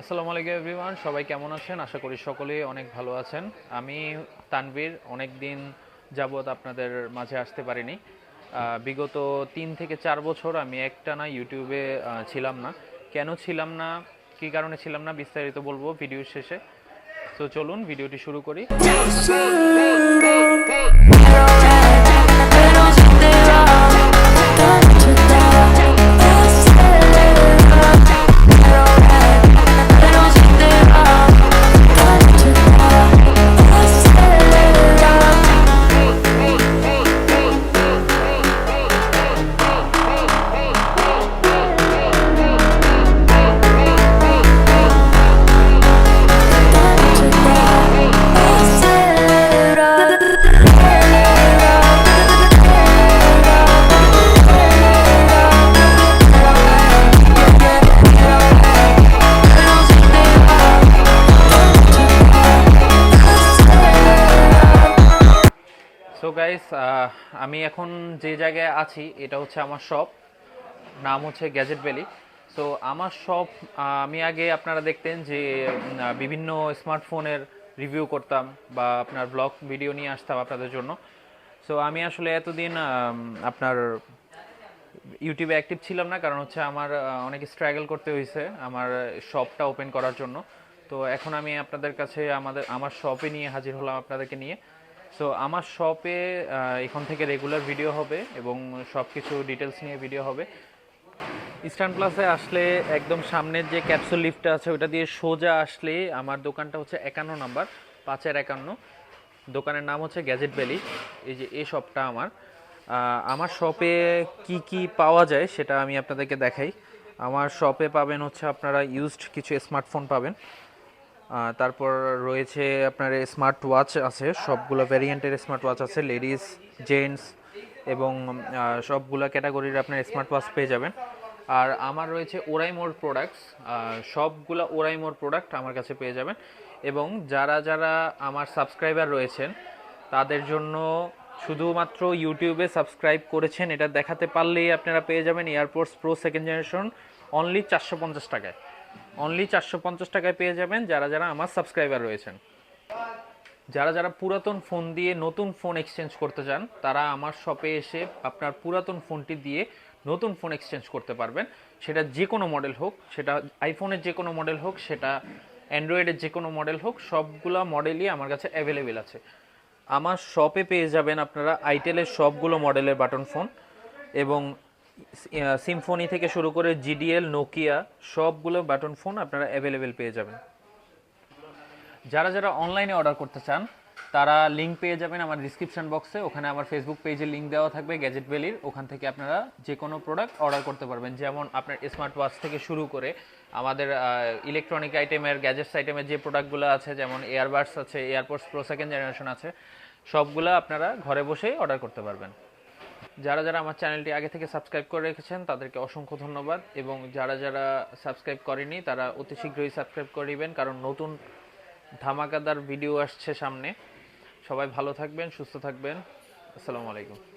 আসসালামু আলাইকুম এভরিওয়ান, সবাই কেমন আছেন? আশা করি সকলেই অনেক ভালো আছেন। আমি তানভীর অনেক দিন যাবৎ আপনাদের মাঝে আসতে পারিনি। বিগত তিন থেকে চার বছর আমি একটানা ইউটিউবে ছিলাম না। কেন ছিলাম না? কী কারণে ছিলাম না? বিস্তারিত বলব ভিডিওর শেষে। তো চলুন, ভিডিওটি শুরু করি। গাইস আমি এখন যে জায়গায় আছি, এটা হচ্ছে আমার শপ নাম হচ্ছে গ্যাজেট ভ্যালি সো আমার শপ আমি আগে আপনারা দেখতেন যে বিভিন্ন স্মার্টফোনের রিভিউ করতাম বা আপনার ব্লগ ভিডিও নিয়ে আসতাম আপনাদের জন্য। সো আমি আসলে এতদিন আপনার ইউটিউবে অ্যাক্টিভ ছিলাম না, কারণ হচ্ছে আমার অনেক স্ট্রাগল করতে হয়েছে আমার শপটা ওপেন করার জন্য। তো এখন আমি আপনাদের কাছে আমাদের, আমার শপে নিয়ে হাজির হলাম আপনাদেরকে নিয়ে। সো আমার শপে এখন থেকে রেগুলার ভিডিও হবে এবং সব কিছু ডিটেলস নিয়ে ভিডিও হবে। ইস্টার্ন প্লাসে আসলে একদম সামনের যে ক্যাপসুল লিফটটা আছে, ওটা দিয়ে সোজা আসলে আমার দোকানটা হচ্ছে একান্ন নাম্বার, পাঁচের একান্ন। দোকানের নাম হচ্ছে গ্যাজেট ভ্যালি এই যে এই শপটা আমার। আমার শপে কি কি পাওয়া যায় সেটা আমি আপনাদেরকে দেখাই। আমার শপে পাবেন হচ্ছে আপনারা ইউজড কিছু স্মার্টফোন পাবেন। তারপর রয়েছে আপনার স্মার্ট ওয়াচ আছে, সবগুলো ভ্যারিয়েন্টের স্মার্ট ওয়াচ আছে লেডিস জেন্টস এবং সবগুলো ক্যাটাগরির আপনার স্মার্ট ওয়াচ পেয়ে যাবেন। আর আমার রয়েছে ওরাইমোর প্রোডাক্টস সবগুলো ওরাইমোর প্রোডাক্ট আমার কাছে পেয়ে যাবেন। এবং যারা যারা আমার সাবস্ক্রাইবার রয়েছেন, তাদের জন্য শুধুমাত্র ইউটিউবে সাবস্ক্রাইব করেছেন, এটা দেখাতে পারলেই আপনারা পেয়ে যাবেন AirPods pro second generation only চারশো পঞ্চাশ টাকায়। অনলি চারশো পঞ্চাশ টাকায় পেয়ে যাবেন যারা যারা আমার সাবস্ক্রাইবার রয়েছেন। যারা যারা পুরাতন ফোন দিয়ে নতুন ফোন এক্সচেঞ্জ করতে চান, তারা আমার শপে এসে আপনার পুরাতন ফোনটি দিয়ে নতুন ফোন এক্সচেঞ্জ করতে পারবেন। সেটা যে কোনো মডেল হোক, সেটা আইফোনের যে কোনো মডেল হোক, সেটা অ্যান্ড্রয়েডের যে কোনো মডেল হোক, সবগুলো মডেলই আমার কাছে অ্যাভেলেবেল আছে। আমার শপে পেয়ে যাবেন আপনারা আইটেলের সবগুলো মডেলের বাটন ফোন এবং সিম্ফনি থেকে শুরু করে জিডিএল নোকিয়া সবগুলো বাটন ফোন আপনারা অ্যাভেলেবেল পেয়ে যাবেন। যারা যারা অনলাইনে অর্ডার করতে চান, তারা লিঙ্ক পেয়ে যাবেন আমার ডিসক্রিপশন বক্সে ওখানে আমার ফেসবুক পেজে লিঙ্ক দেওয়া থাকবে গ্যাজেট ভ্যালির ওখান থেকে আপনারা যে কোনো প্রোডাক্ট অর্ডার করতে পারবেন। যেমন আপনার স্মার্ট ওয়াচ থেকে শুরু করে আমাদের ইলেকট্রনিক আইটেমের গ্যাজেটস আইটেমের যে প্রোডাক্টগুলো আছে, যেমন এয়ারবাডস আছে এয়ারপোর্টস প্রো সেকেন্ড জেনারেশন আছে, সবগুলো আপনারা ঘরে বসেই অর্ডার করতে পারবেন। যারা যারা আমার চ্যানেলটি আগে থেকে সাবস্ক্রাইব করে রেখেছেন, তাদেরকে অসংখ্য ধন্যবাদ। এবং যারা যারা সাবস্ক্রাইব করেনি, তারা অতি শীঘ্রই সাবস্ক্রাইব করে নেবেন, কারণ নতুন ধামাকাদার ভিডিও আসছে সামনে। সবাই ভালো থাকবেন, সুস্থ থাকবেন। আসসালামু আলাইকুম।